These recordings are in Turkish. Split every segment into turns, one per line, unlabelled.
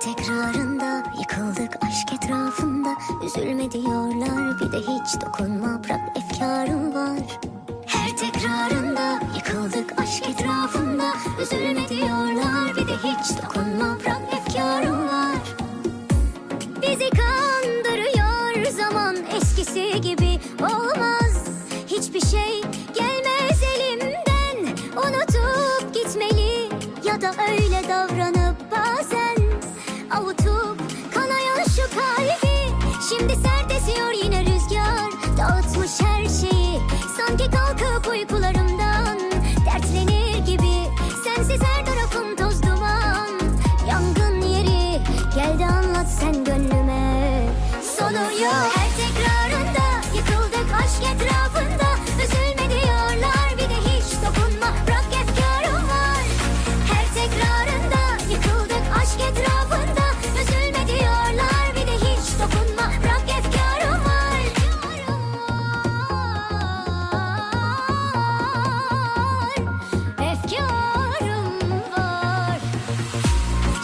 Tekrarında yıkıldık aşk etrafında. Üzülme diyorlar bir de hiç dokunma bırak efkarım var. Her tekrarında yıkıldık aşk etrafında. Üzülme diyorlar bir de hiç dokunma bırak efkarım var. Bizi kandırıyor zaman eskisi gibi olmaz. Hiçbir şey gelmez elimden Unutup gitmeli ya da öyle Dağıtmış her şeyi Sanki kalkıp uykularımdan Dertlenir gibi. Sensiz her tarafım toz duman. Yangın yeri Geldi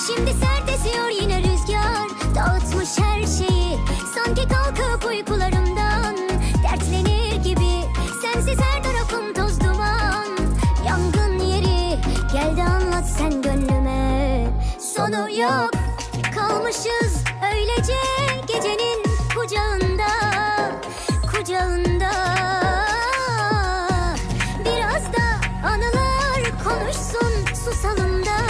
Şimdi sert esiyor yine rüzgar. Dağıtmış her şeyi. Sanki kalkıp uykularımdan Dertlenir gibi. Sensiz her tarafım toz duman. Yangın yeri. Gel de anlat sen gönlüme. Sonu yok. Kalmışız öylece Gecenin kucağında. Kucağında. Biraz da anılar konuşsun Susalım da